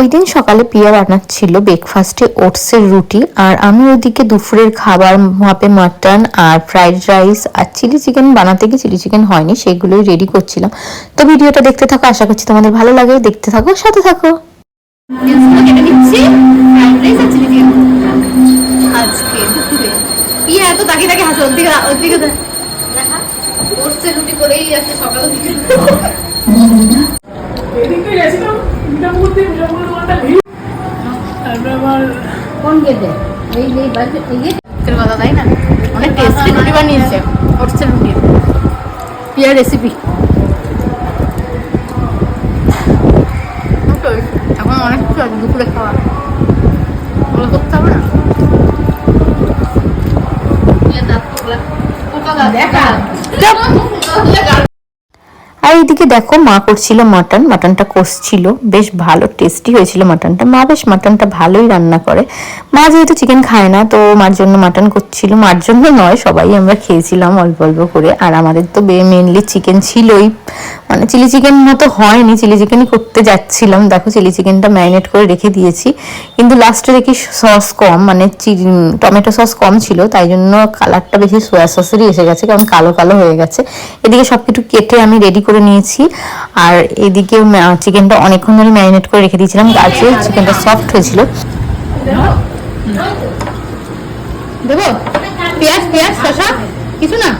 ওই দিন সকালে পিয়া বানাচ্ছিল ব্রেকফাস্টে ওটসের রুটি আর আমি ওইদিকে দুপুরের খাবার মাপে মাটন আর ফ্রাইড রাইস আর চিলি চিকেন বানাতে গিয়ে চিলি চিকেন হয়নি সেগুলোই রেডি করছিলাম। তো ভিডিওটা দেখতে থাকো আশা করছি তোমাদের ভালো লাগে। দেখতে থাকো সাথে থাকো। আজকে দুপুরে। ইয়ে এত হাসো রুটি করেই আছে সকাল কোন গেটে এই এই বাজে এই গেটে কথা তাই না? অনেক টেস্টি রুটি বানিয়েছে। ওটসের রুটি। পিয়ার রেসিপি এখন অনেক কিছু আছে দুপুরে খাওয়া ওগুলো করতে হবে না? দেখা। এইদিকে দেখো মা করছিল মাটন, মাটনটা কষছিল, বেশ ভালো টেস্টি হয়েছিল মাটনটা। মা বেশ মাটনটা ভালোই রান্না করে। মা যেহেতু চিকেন খায় না, তো মার জন্য মাটন করছিল। মার জন্য নয়, সবাই আমরা খেয়েছিলাম অল্প অল্প করে। আর আমাদের তো বে মেনলি চিকেন ছিলই। মানে চিলি চিকেন মতো হয়নি চিলি চিকেনই করতে যাচ্ছিলাম। দেখো চিলি চিকেনটা ম্যারিনেট করে রেখে দিয়েছি। কিন্তু লাস্টে দেখি সস কম মানে টমেটো সস কম ছিল। তাই জন্য কালারটা বেশি সোয়া সসেরই এসে গেছে, কারণ কালো কালো হয়ে গেছে। এদিকে সব কিছু কেটে আমি রেডি করে নিয়েছি। আর এদিকে চিকেনটা অনেকক্ষণ ধরে ম্যারিনেট করে রেখে দিয়েছিলাম। গাছে চিকেনটা সফট হয়েছিল। দেবো? পেঁয়াজ পেঁয়াজ কিছু না?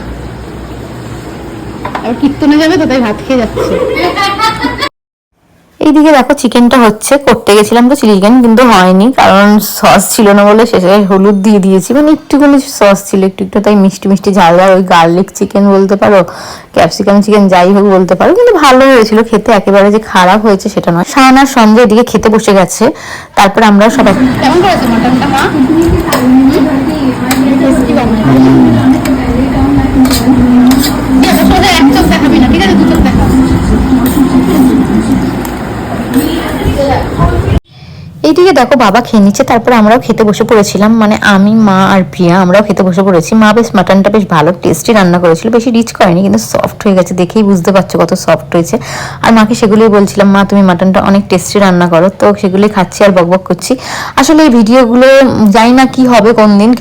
আর কীর্তনে যাবে তো, তাই ভাত খেয়ে যাচ্ছে। এইদিকে দেখো চিকেনটা হচ্ছে করতে গেছিলাম তো চিলি চিকেন কিন্তু হয়নি কারণ সস ছিল না বলে শেষে হলুদ দিয়ে দিয়েছি। মানে একটুখানি সস ছিল একটু একটু তাই মিষ্টি মিষ্টি ঝাল ঝাল ওই গার্লিক চিকেন বলতে পারো ক্যাপসিকাম চিকেন যাই হোক বলতে পারো কিন্তু ভালো হয়েছিল খেতে একেবারে যে খারাপ হয়েছে সেটা নয়। শাহানার সঞ্জয় এদিকে খেতে বসে গেছে তারপর আমরা সবাই কেমন করেছে মাটনটা মা? এইদিকে দেখো বাবা খেয়ে নিচ্ছে, তারপর আমরাও খেতে বসে পড়েছিলাম। মানে আমি, মা আর প্রিয়া আমরাও খেতে বসে পড়েছি। মা বেশ মাটনটা বেশ ভালো টেস্টি রান্না করেছিল, বেশি রিচ করেনি, কিন্তু সফট হয়ে গেছে, দেখেই বুঝতে পারছ কত সফট হয়েছে। আর মাকে সেগুলোই বলছিলাম, মা, তুমি মাটনটা অনেক টেস্টি রান্না করো। তো সেগুলোই খাচ্ছি আর বকবক করছি। আসলে এই ভিডিওগুলো জানি না কি হবে, কোন দিন।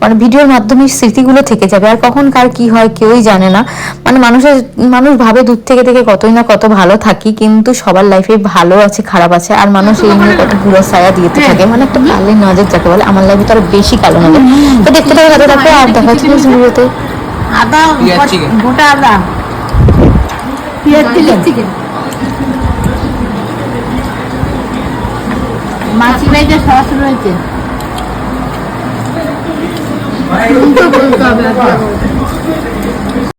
মানে ভিডিওর মাধ্যমে স্মৃতিগুলো থেকে যাবে, আর কখন কার কি হয় কেউই জানে না। মানে মানুষের, মানুষ ভাবে দূর থেকে থেকে কতই না কত ভালো থাকি, কিন্তু সবার লাইফে ভালো আছে, খারাপ আছে, আর মানুষ এই নিয়ে কত ঘুরো ছায়া দিতে থাকে। মানে একটা কালো নজর যাকে বলে আমার লাইফে তো আরও বেশি কালো নজর তো দেখতে থাকো হাতে থাকো আর দেখা ভিডিওতে আদা গোটা আদা। পেঁয়াজ চিকেন। মাছি রয়েছে সস রয়েছে।